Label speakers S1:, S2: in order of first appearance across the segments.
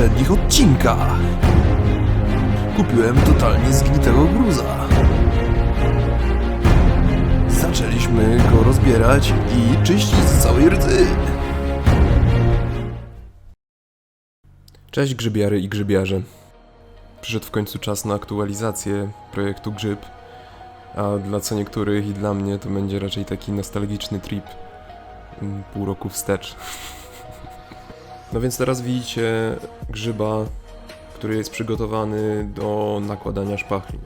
S1: poprzednich odcinkach. Kupiłem totalnie zgnitego gruza. Zaczęliśmy go rozbierać i czyścić z całej rdzy. Cześć grzybiary i grzybiarze. Przyszedł w końcu czas na aktualizację projektu Grzyb, a dla co niektórych i dla mnie to będzie raczej taki nostalgiczny trip mm, pół roku wstecz. No więc teraz widzicie grzyba, który jest przygotowany do nakładania szpachli.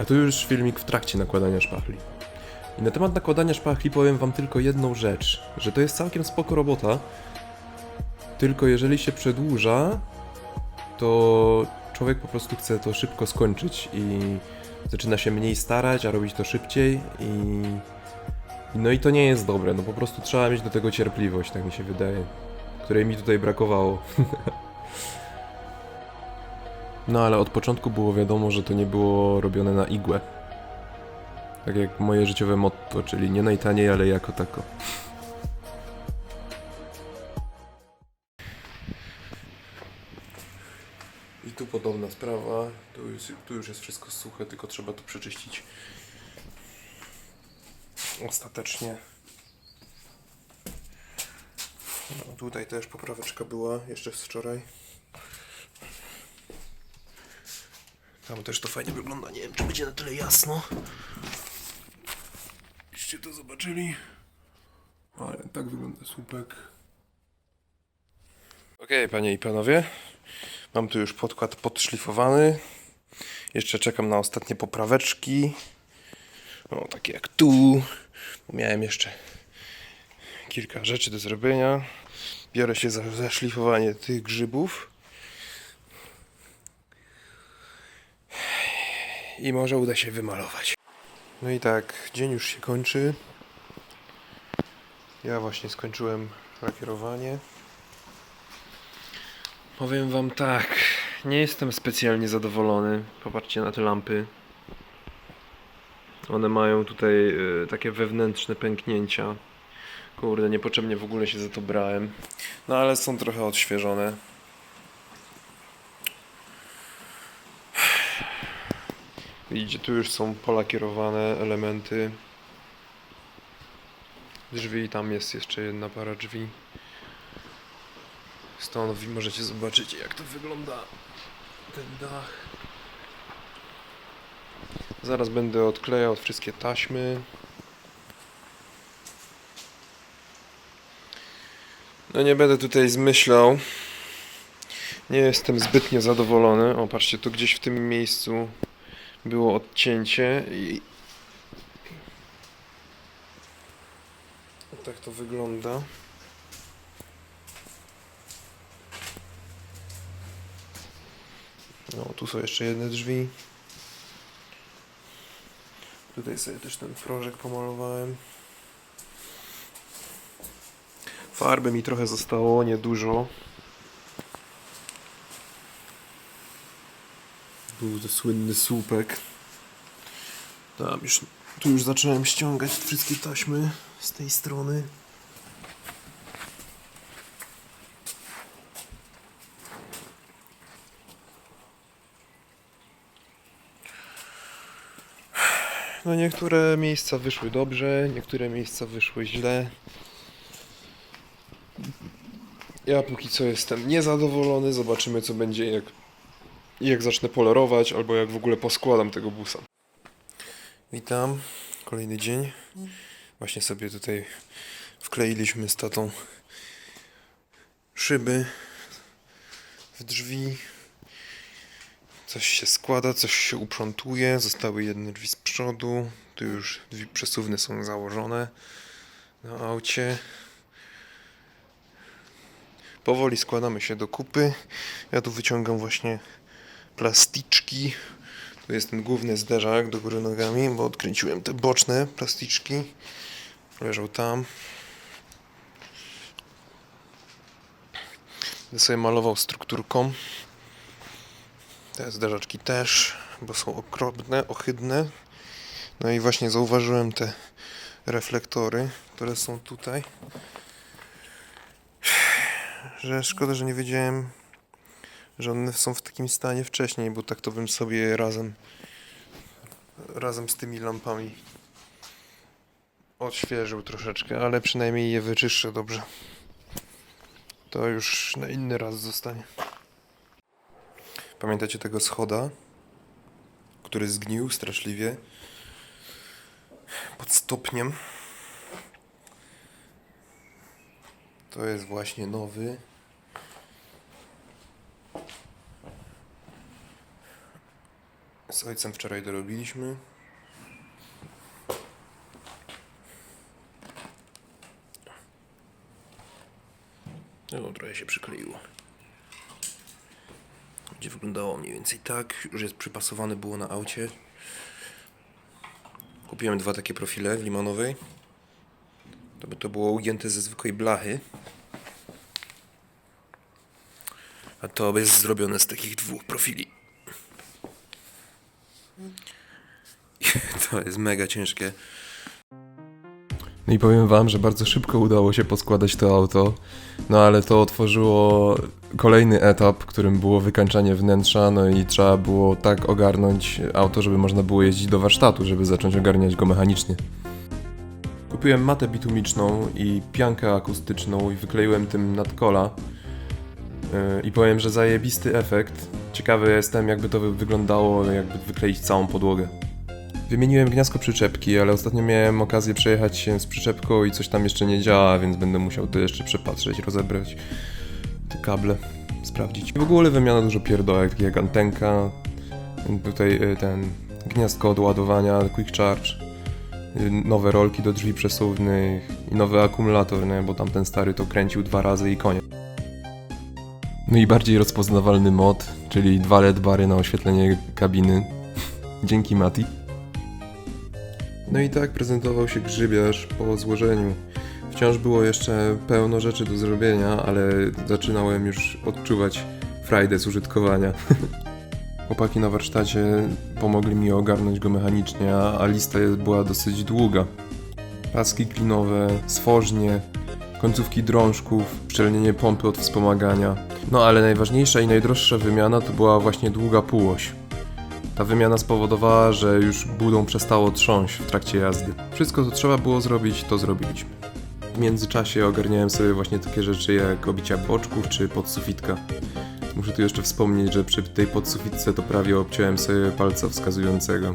S1: A tu już filmik w trakcie nakładania szpachli. I na temat nakładania szpachli powiem wam tylko jedną rzecz, że to jest całkiem spoko robota, tylko jeżeli się przedłuża, to człowiek po prostu chce to szybko skończyć i zaczyna się mniej starać, a robić to szybciej i... No i to nie jest dobre, no po prostu trzeba mieć do tego cierpliwość, tak mi się wydaje, której mi tutaj brakowało. No ale od początku było wiadomo, że to nie było robione na igłę. Tak jak moje życiowe motto, czyli nie najtaniej, ale jako tako. I tu podobna sprawa. Tu już, tu już jest wszystko suche, tylko trzeba to przeczyścić. Ostatecznie. No, tutaj też popraweczka była jeszcze z wczoraj. Tam też to fajnie wygląda. Nie wiem, czy będzie na tyle jasno. Byście to zobaczyli. Ale tak wygląda słupek. Okej, panie i panowie. Mam tu już podkład podszlifowany. Jeszcze czekam na ostatnie popraweczki. O, takie jak tu. Miałem jeszcze kilka rzeczy do zrobienia. Biorę się za zaszlifowanie tych grzybów. I może uda się wymalować. No i tak, dzień już się kończy. Ja właśnie skończyłem lakierowanie. Powiem wam tak, nie jestem specjalnie zadowolony. Popatrzcie na te lampy. One mają tutaj y, takie wewnętrzne pęknięcia. Kurde, niepotrzebnie w ogóle się za to brałem. No ale są trochę odświeżone. Widzicie, tu już są polakierowane elementy. Drzwi, tam jest jeszcze jedna para drzwi. Stąd możecie zobaczyć jak to wygląda ten dach. Zaraz będę odklejał wszystkie taśmy. No nie będę tutaj zmyślał. Nie jestem zbytnio zadowolony. O, patrzcie, tu gdzieś w tym miejscu było odcięcie i tak to wygląda. No, tu są jeszcze jedne drzwi. Tutaj sobie też ten prożek pomalowałem. Farby mi trochę zostało, niedużo. Był to słynny słupek. Tam już, tu już zacząłem ściągać wszystkie taśmy z tej strony. No niektóre miejsca wyszły dobrze, niektóre miejsca wyszły źle. Ja póki co jestem niezadowolony, zobaczymy co będzie jak, jak zacznę polerować albo jak w ogóle poskładam tego busa. Witam, kolejny dzień. Właśnie sobie tutaj wkleiliśmy z tatą szyby w drzwi. Coś się składa, coś się uprzątuje. Zostały jedne drzwi z przodu. Tu już drzwi przesuwne są założone na aucie. Powoli składamy się do kupy. Ja tu wyciągam właśnie plasticzki. Tu jest ten główny zderzak do góry nogami, bo odkręciłem te boczne plasticzki. Leżał tam. Będę sobie malował strukturką. Te zderzaczki też, bo są okropne, ohydne. No i właśnie zauważyłem te reflektory, które są tutaj.
S2: Że szkoda, że nie wiedziałem, że one są w takim stanie wcześniej, bo tak to bym sobie razem razem z tymi lampami odświeżył troszeczkę, ale przynajmniej je wyczyszczę dobrze. To już na inny raz zostanie. Pamiętacie tego schoda, który zgnił straszliwie pod stopniem? To jest właśnie nowy. Z ojcem wczoraj dorobiliśmy. No, trochę się przykleiło. Będzie wyglądało mniej więcej tak. Już jest przypasowane było na aucie. Kupiłem dwa takie profile w limonowej. To by to było ugięte ze zwykłej blachy. A to jest zrobione z takich dwóch profili. To jest mega ciężkie.
S1: No i powiem wam, że bardzo szybko udało się poskładać to auto, no ale to otworzyło kolejny etap, którym było wykańczanie wnętrza, no i trzeba było tak ogarnąć auto, żeby można było jeździć do warsztatu, żeby zacząć ogarniać go mechanicznie. Kupiłem matę bitumiczną i piankę akustyczną i wykleiłem tym nadkola. Yy, I powiem, że zajebisty efekt. Ciekawy jestem, jakby to wy- wyglądało, jakby wykleić całą podłogę. Wymieniłem gniazdko przyczepki, ale ostatnio miałem okazję przejechać się z przyczepką i coś tam jeszcze nie działa, więc będę musiał to jeszcze przepatrzeć, rozebrać te kable, sprawdzić. W ogóle wymiana dużo pierdołek, takich jak antenka, tutaj y, ten gniazdko od ładowania, quick charge, y, nowe rolki do drzwi przesuwnych i nowy akumulator, nie? bo tamten stary to kręcił dwa razy i koniec. No i bardziej rozpoznawalny mod, czyli dwa LED bary na oświetlenie kabiny. Dzięki Mati. No i tak prezentował się grzybiarz po złożeniu. Wciąż było jeszcze pełno rzeczy do zrobienia, ale zaczynałem już odczuwać frajdę z użytkowania. Chłopaki na warsztacie pomogli mi ogarnąć go mechanicznie, a lista była dosyć długa. Paski klinowe, stworznie, końcówki drążków, szczelnienie pompy od wspomagania. No ale najważniejsza i najdroższa wymiana to była właśnie długa półoś. Ta wymiana spowodowała, że już budą przestało trząść w trakcie jazdy. Wszystko, co trzeba było zrobić, to zrobiliśmy. W międzyczasie ogarniałem sobie właśnie takie rzeczy jak obicia boczków czy podsufitka. Muszę tu jeszcze wspomnieć, że przy tej podsufitce to prawie obciąłem sobie palca wskazującego.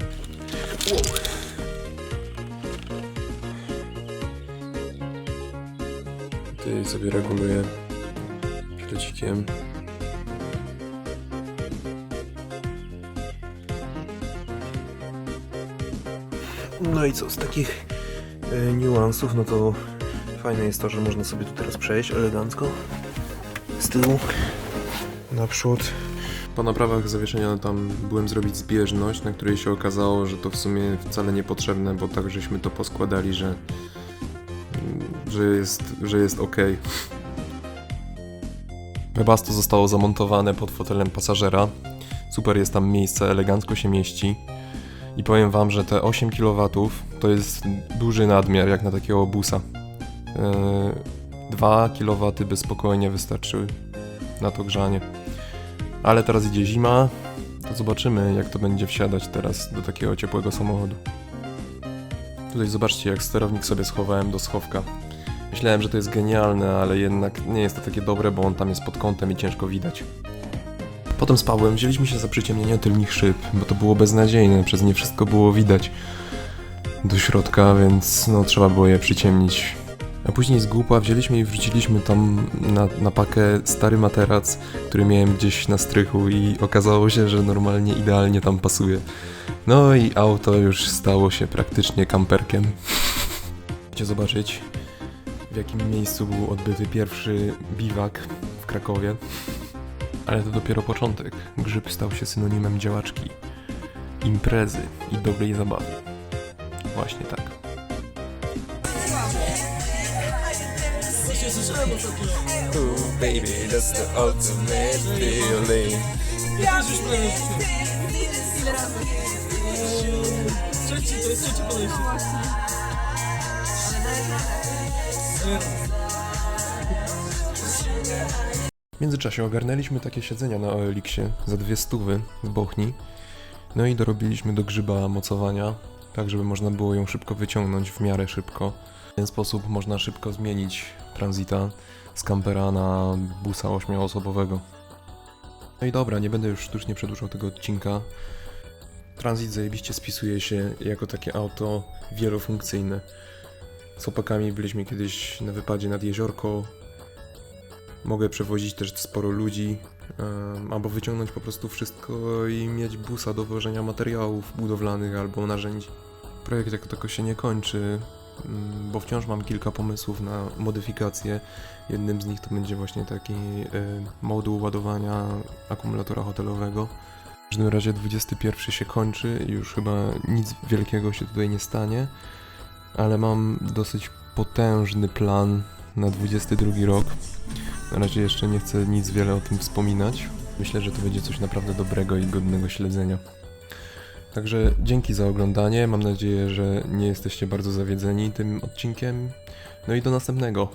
S1: Tutaj sobie reguluję
S2: No i co, z takich e, niuansów, no to fajne jest to, że można sobie tu teraz przejść elegancko z tyłu naprzód. Po naprawach zawieszenia tam byłem zrobić zbieżność, na której się okazało, że to w sumie wcale niepotrzebne, bo tak żeśmy to poskładali, że, że jest, że jest ok. Webasto zostało zamontowane pod fotelem pasażera. Super jest tam miejsce, elegancko się mieści. I powiem wam, że te 8 kW to jest duży nadmiar jak na takiego busa. Yy, 2 kW by spokojnie wystarczyły na to grzanie. Ale teraz idzie zima, to zobaczymy jak to będzie wsiadać teraz do takiego ciepłego samochodu. Tutaj zobaczcie jak sterownik sobie schowałem do schowka. Myślałem, że to jest genialne, ale jednak nie jest to takie dobre, bo on tam jest pod kątem i ciężko widać. Potem z Pawłem wzięliśmy się za przyciemnienie tylnych szyb, bo to było beznadziejne, przez nie wszystko było widać do środka, więc no trzeba było je przyciemnić. A później z głupa wzięliśmy i wrzuciliśmy tam na, na pakę stary materac, który miałem gdzieś na strychu i okazało się, że normalnie idealnie tam pasuje. No i auto już stało się praktycznie kamperkiem. Chcecie zobaczyć w jakim miejscu był odbyty pierwszy biwak w Krakowie? Ale to dopiero początek. Grzyb stał się synonimem działaczki, imprezy i dobrej zabawy. Właśnie tak.
S3: Trzeci, to jest trzecie podejście.
S1: W międzyczasie ogarnęliśmy takie siedzenia na OLX-ie za dwie stówy z Bochni. No i dorobiliśmy do grzyba mocowania, tak żeby można było ją szybko wyciągnąć w miarę szybko. W ten sposób można szybko zmienić transita z kampera na busa ośmioosobowego. No i dobra, nie będę już sztucznie przedłużał tego odcinka. Transit zajebiście spisuje się jako takie auto wielofunkcyjne. Z chłopakami byliśmy kiedyś na wypadzie nad jeziorko. Mogę przewozić też sporo ludzi, albo wyciągnąć po prostu wszystko i mieć busa do wożenia materiałów budowlanych albo narzędzi. Projekt jako tako się nie kończy, mm, bo wciąż mam kilka pomysłów na modyfikacje. Jednym z nich to będzie właśnie taki y, moduł ładowania akumulatora hotelowego. W każdym razie 21 się kończy już chyba nic wielkiego się tutaj nie stanie, ale mam dosyć potężny plan na 22 rok. Na razie jeszcze nie chcę nic wiele o tym wspominać. Myślę, że to będzie coś naprawdę dobrego i godnego śledzenia. Także dzięki za oglądanie. Mam nadzieję, że nie jesteście bardzo zawiedzeni tym odcinkiem. No i do następnego.